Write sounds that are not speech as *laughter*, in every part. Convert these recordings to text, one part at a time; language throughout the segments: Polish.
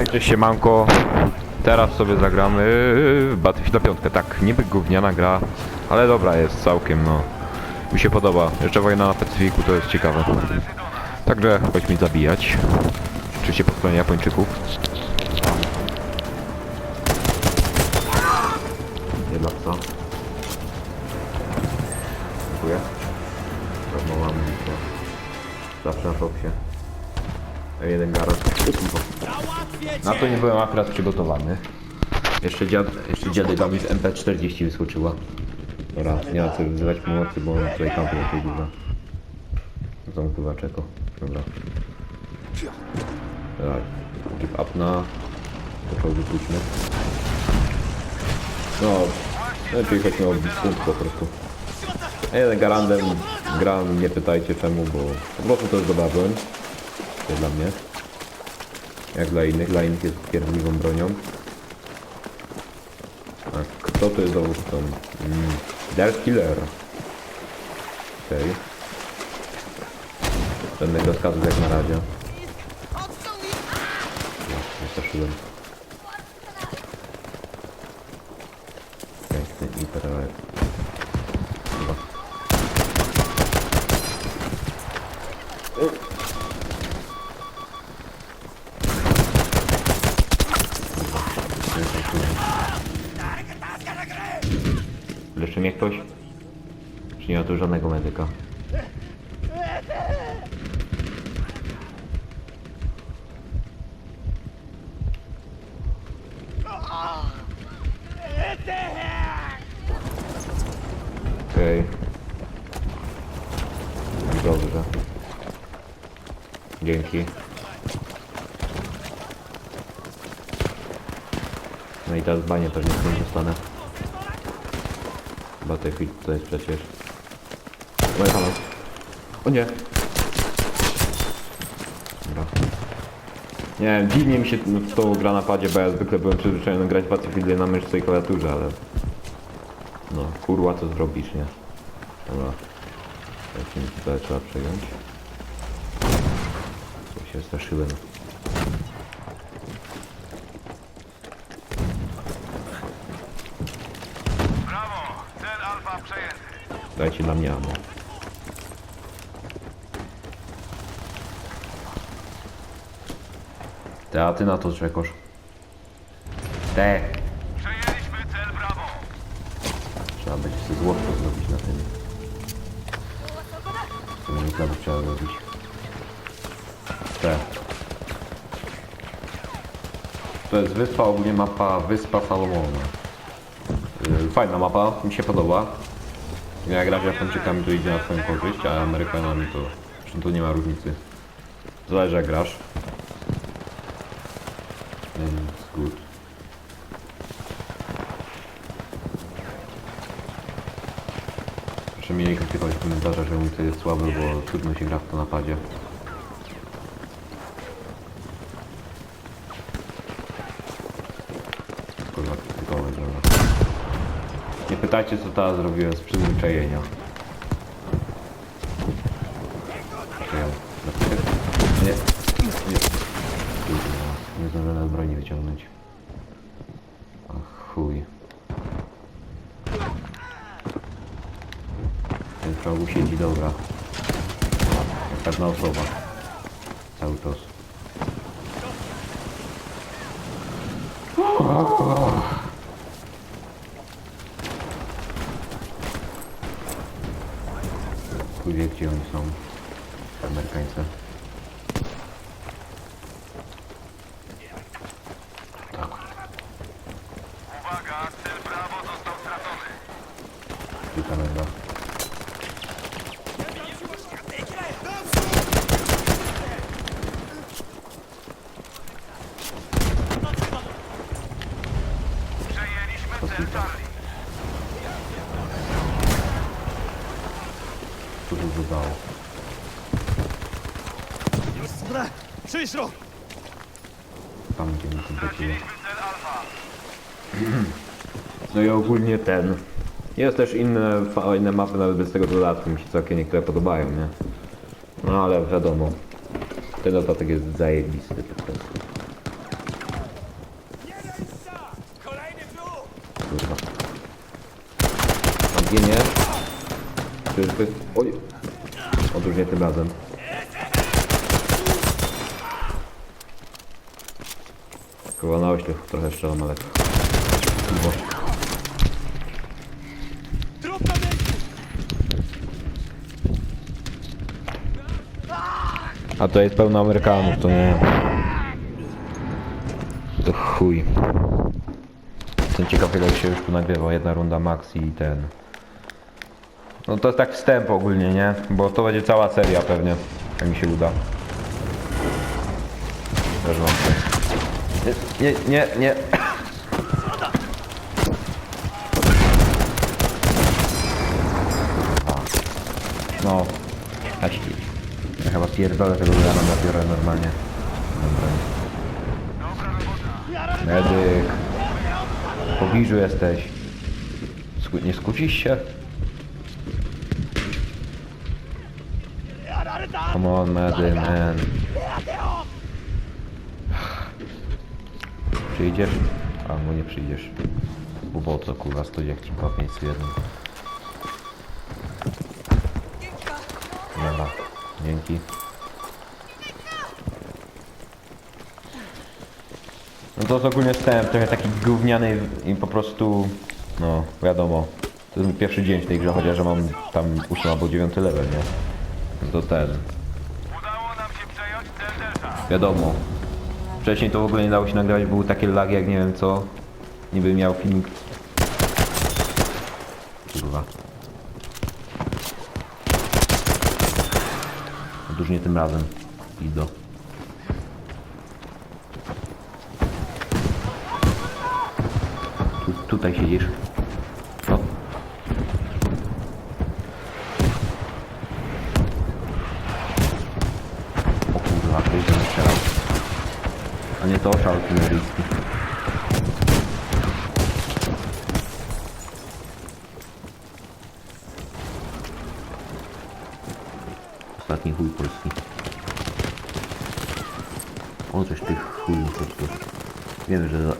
Ej, cześć siemanko. Teraz sobie zagramy w Battlefield 5. Tak, niby gówniana gra, ale dobra jest całkiem, no. Mi się podoba. Jeszcze wojna na Pacyfiku to jest ciekawe. Także chodźmy zabijać. Oczywiście po stronie Japończyków. To nie byłem akurat przygotowany. Jeszcze, dziad, jeszcze dziadyga mi z MP40 wyskoczyła. Dobra, nie ma co wzywać pomocy, bo on tutaj kampie jakieś dużo. On chyba czeko. Dobra. Dobra, keep up na... To wypuśćmy. No, lepiej chodźmy o punkt po prostu. Jeden garandem gram, nie pytajcie czemu, bo po prostu to jest dobra broń. To dla mnie. Jak dla innych, dla innych jest pierdliwą bronią. A kto to jest dowódcą? Mm. Dark Killer. Okej. Okay. Żadnych rozkazów jak na razie. No, Wystraszyłem. Żadnego medyka? Okej. Dobrze. Dzięki. No i teraz banie pewnie skąd dostanę. Battlefield to jest przecież. Moje halo. O nie. Dobra. Nie wiem, dziwnie mi się w to gra na padzie, bo ja zwykle byłem przyzwyczajony grać w Battlefield na myszce i klawiaturze, ale... No, kurwa, co zrobisz, nie? Dobra. Lecimy tutaj, trzeba przejąć. Co się straszyłem. Brawo! Cel Alfa przejęty. Dajcie dla mnie ammo. Te, a ty na to czekasz. Te. Przejęliśmy cel Brawo. Trzeba będzie sobie złotko zrobić na tym. Komunikatów trzeba zrobić. Te. To jest wyspa, ogólnie mapa Wyspa Salomona. Yy, Fajna mapa, mi się podoba. Jak gra Japończykami to idzie na swoją korzyść, a Amerykanami to... Zresztą to nie ma różnicy. Zależy jak grasz. Więc good. Nie krytykować w komentarzach, że mój jest słaby, bo trudno się gra w to napadzie. Nie pytajcie co teraz zrobiłem z przyzwyczajenia. Przyjął. Nie. Nie. Kurwa, Nie zdążę nawet broni wyciągnąć. Ach chuj. Ten w czołgu siedzi, dobra. Pewna osoba. Cały czas. Chuj wie gdzie oni są. Amerykańcy. Przyszło! Tam gdzie mi to. *clears throat* No i ogólnie ten. Jest też inne fajne mapy nawet bez tego dodatku, mi się całkiem niektóre podobają, nie? No ale wiadomo. Ten dodatek jest zajebisty po prostu. Kurwa. Tam ginie. Czyżby... Oj! Odróżnie tym razem. Chyba na oślep trochę. Bo... Trup na miejscu! A to jest pełno Amerykanów, to nie... To chuj. Jestem ciekaw ile się już tu nagrywa, jedna runda max i ten... No to jest tak wstęp ogólnie, nie? Bo to będzie cała seria pewnie, jak mi się uda. Też mam Nie, nie, nie, nie. No. Ci, ja chyba pierdolę tego Lana nabiorę normalnie. Dobra. Medyk. W pobliżu jesteś. Sku nie skłócisz się? Come on, medy, man. Przyjdziesz? A, no nie przyjdziesz. Bo po co, kurwa, stoi jak ci 2 5 1. Dobra, dzięki. No to jest ogólnie wstęp, trochę taki gówniany i po prostu, no wiadomo, to jest mój pierwszy dzień w tej grze, chociaż mam tam 8 albo 9 level, nie? No to ten, Udało nam się przejąć cel Delta. wiadomo. Wcześniej to w ogóle nie dało się nagrywać, były takie lagi jak nie wiem co. Niby miał filmik. Kurwa. Otóż nie tym razem. Ido. Tu, tutaj siedzisz. O. O kurwa, ktoś do mnie strzelał. A nie to oszał artyleryjski. Ostatni chuj polski. O, coś tych chuj po prostu. Wiem, że za...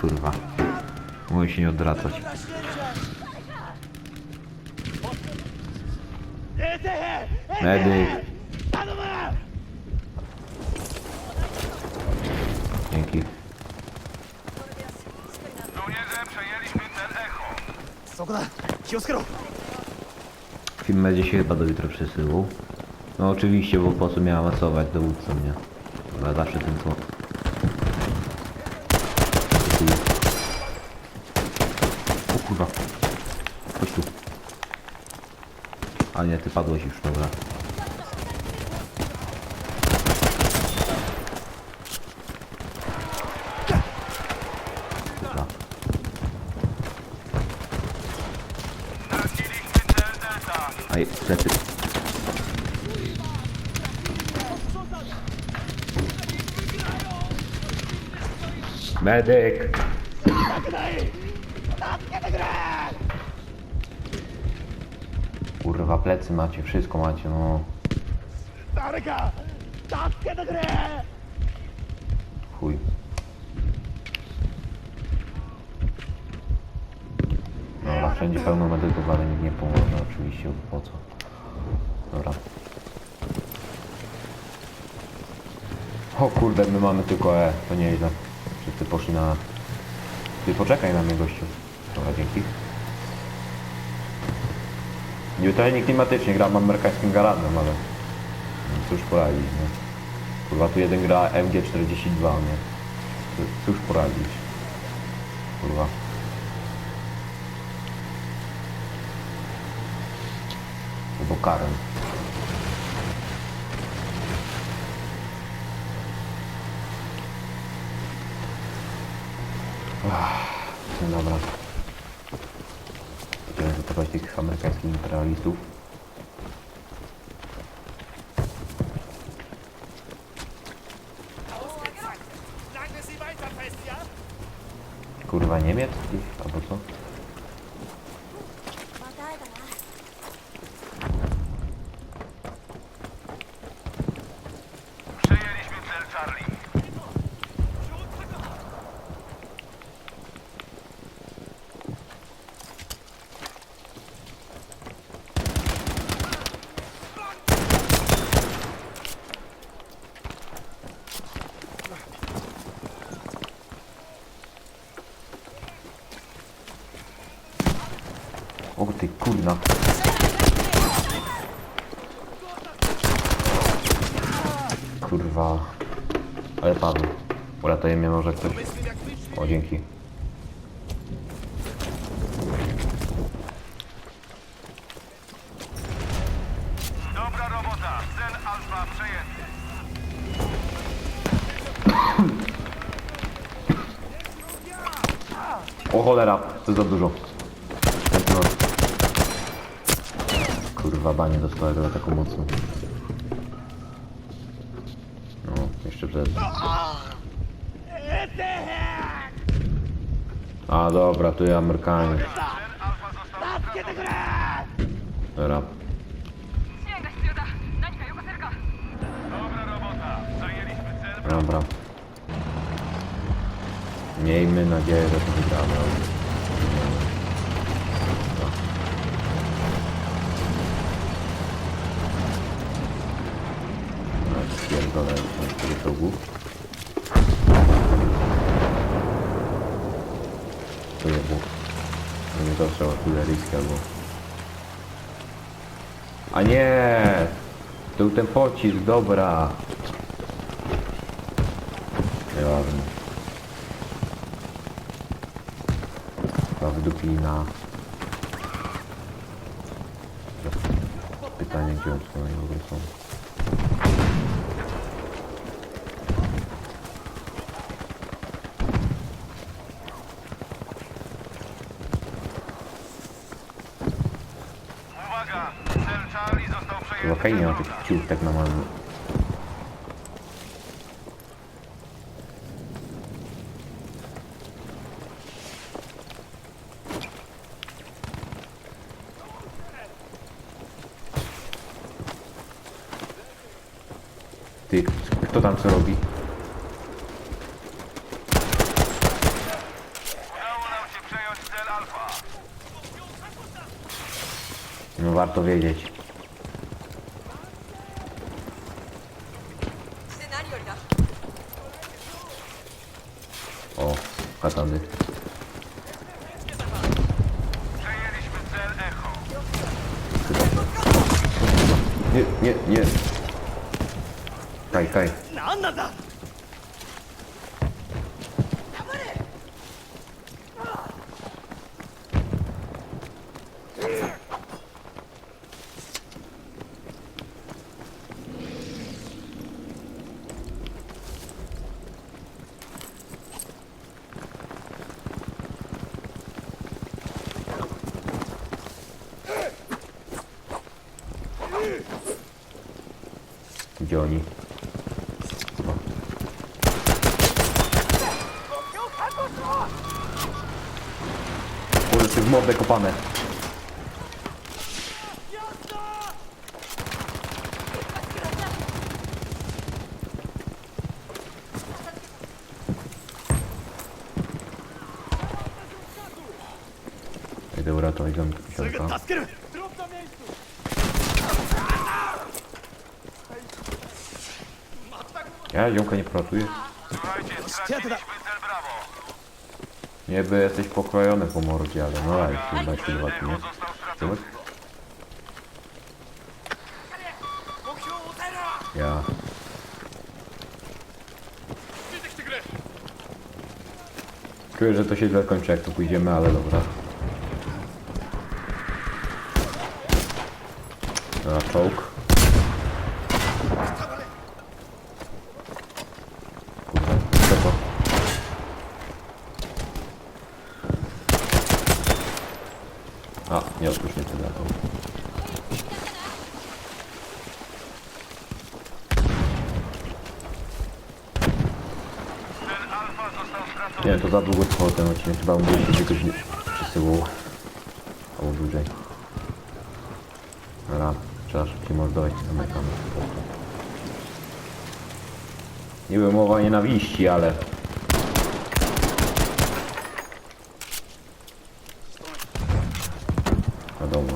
Kurwa. Mogę się nie odwracać. Medyk. Dzięki. Żołnierze przejęliśmy cel Echo. そこだ気をつけろ Film będzie się chyba do jutra przesyłał. No oczywiście, bo po co miała masować dowódcą, nie? Ale zawsze ten co... O kurwa. Chodź tu. A nie, ty padłeś już, dobra. Dobra. Medyk! Kurwa, plecy macie, wszystko macie, no. Tarka! Tatkę do gry! Chuj. No, Dobra, wszędzie pełno medyków, ale nikt nie pomoże oczywiście, po co? Dobra. O kurde, my mamy tylko E, to nieźle. Poszli na... Ty poczekaj na mnie, gościu. Dobra, dzięki. Neutralnie klimatycznie gram amerykańskim garażem, ale... no Cóż poradzić, nie? Kurwa, tu jeden gra MG42, nie? Cóż poradzić? Kurwa. Albo Karen. Ach, no dobra. Będziemy zaatakować tych amerykańskich imperialistów. Kurwa Niemiec albo co? O ty kurna. Kurwa. Ale padł. Uratuje mnie może ktoś. O, dzięki. Dobra robota. Cel Alfa przejęty. O cholera, to za dużo. kurwa banie dostała za taką mocną. No, jeszcze przed. A dobra, tu ja Amerykanie. Dobra. Dobra. Miejmy nadzieję, że to wygramy. Pierdolę tego czołgu. To nie było. To nie trzeba artyleryjskie albo... A nie! To był ten pocisk, dobra. Nieważne. Chyba wydupili na... Pytanie, gdzie oni w ogóle są. Uwaga. Cel Charlie został Chyba fajnie ma tych ciuch tak normalnie. Ty, kto tam co robi? Udało nam się przejąć cel Alfa. No warto wiedzieć. して何よりだ O, katany. Przejęliśmy cel Echo. Nie, nie, nie. Kaj, kaj. 何なんだ Gdzie oni? O. Kurde, w mordę kopane. Ja ziomka nie poratuję. Słuchajcie, straciliśmy. Niby jesteś pokrojony po mordzie, ale no ale chyba się dwa nie? Zobacz. Ja. Czuję, że to się źle kończy, jak tu pójdziemy, ale dobra. Dobra, czołg. Kurde, co to? A, nie odpuść mnie stracony. Nie, to za długo trwał ten odcinek, chyba on będzie dwie godziny przesyłał. Albo dłużej. Dobra, trzeba szybciej mordować tych Amerykanów po prostu. Niby mowa nienawiści, ale... Wiadomo.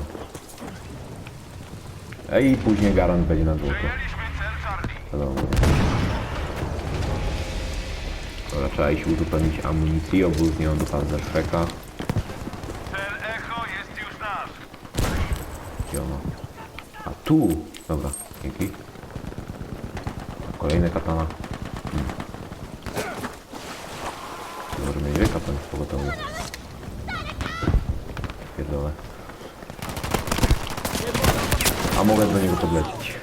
A i później garant będzie na. Wiadomo. Dobra, trzeba iść uzupełnić amunicję, obóz nie on do nasz. Gdzie ono? A tu! Dobra, dzięki. Kolejne katana. Hmm. Możemy mieć katan w pogotowiu. Pierdolę. A mogę do niego podlecieć.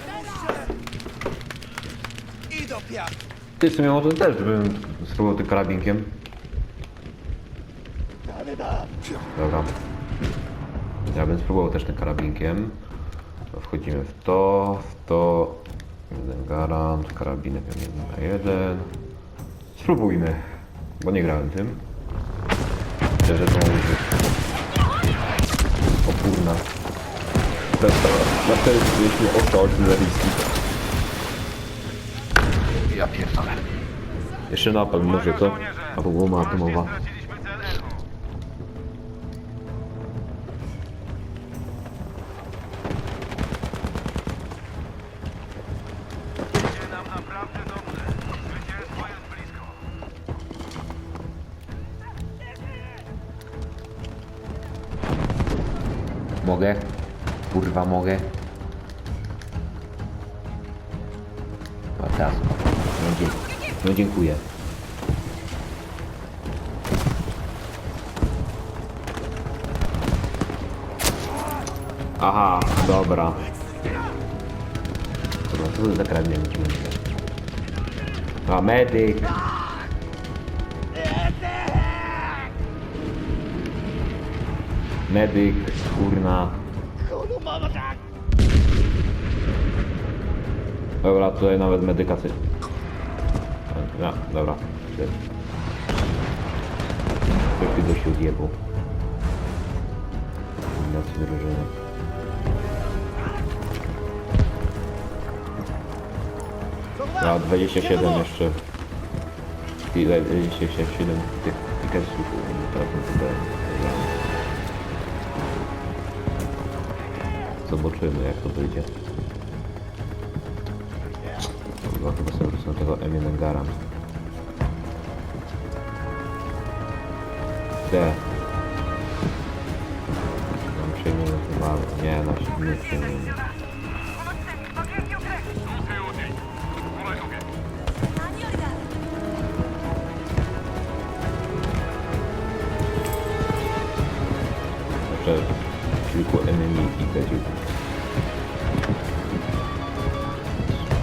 Ty w sumie może też bym spróbował tym karabinkiem. Dobra. Ja bym spróbował też tym karabinkiem. Wchodzimy w to, w to. Jeden garant, karabinek jeden na jeden. Spróbujmy, bo nie grałem tym. Szczerze to być opórna. Na wtedy mieliśmy ostro artyleryjski. Ja pierdolę. Jeszcze napal może to? Albo bomba atomowa. Mogę? Kurwa mogę? A teraz. No, dzie no dziękuję. Aha, dobra. Dobra, co to za ci mówię? A, medyk! Medyk, kurna. Dobra, tutaj nawet medykacy. No, dobra. Ktoś go się odjebał. Kombinacji drużyny. Ja 27 jeszcze. Ile? 27 tych tiketów. Teraz tutaj. Zobaczymy jak to wyjdzie. Dobra, chyba sobie wrócę na tego M1 Garan. D. Mam przejmiemy chyba... Nie, na nie przejmiemy.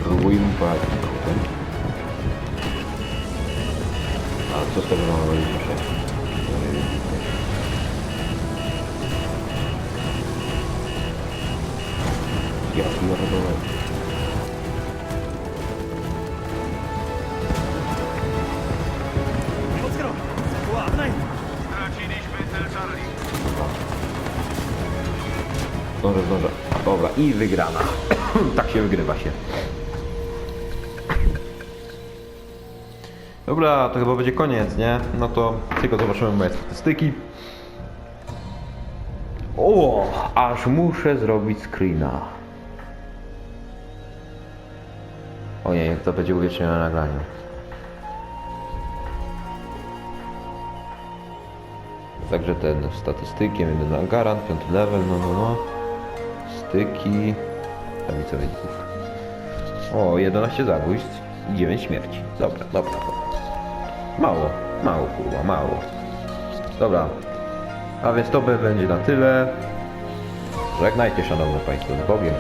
Spróbujmy poradzić sobie. A co z tego mamy robić jeszcze? Ja pierdolę. Zdążę, zdążę. Dobra, i wygrana. *clears throat* tak się wygrywa się. Dobra, to chyba będzie koniec, nie? No to tylko zobaczymy moje statystyki. O, aż muszę zrobić screena. Ojej, to będzie uwiecznione na nagraniu. Także ten statystyki, jeden na garant, piąty level, no no no. Styki. Tablica wyników. O, 11 zabójstw i 9 śmierci. Dobra, dobra, dobra. Mało, mało kurwa, mało. Dobra. A więc to będzie na tyle. Żegnajcie szanowni państwo z Bogiem.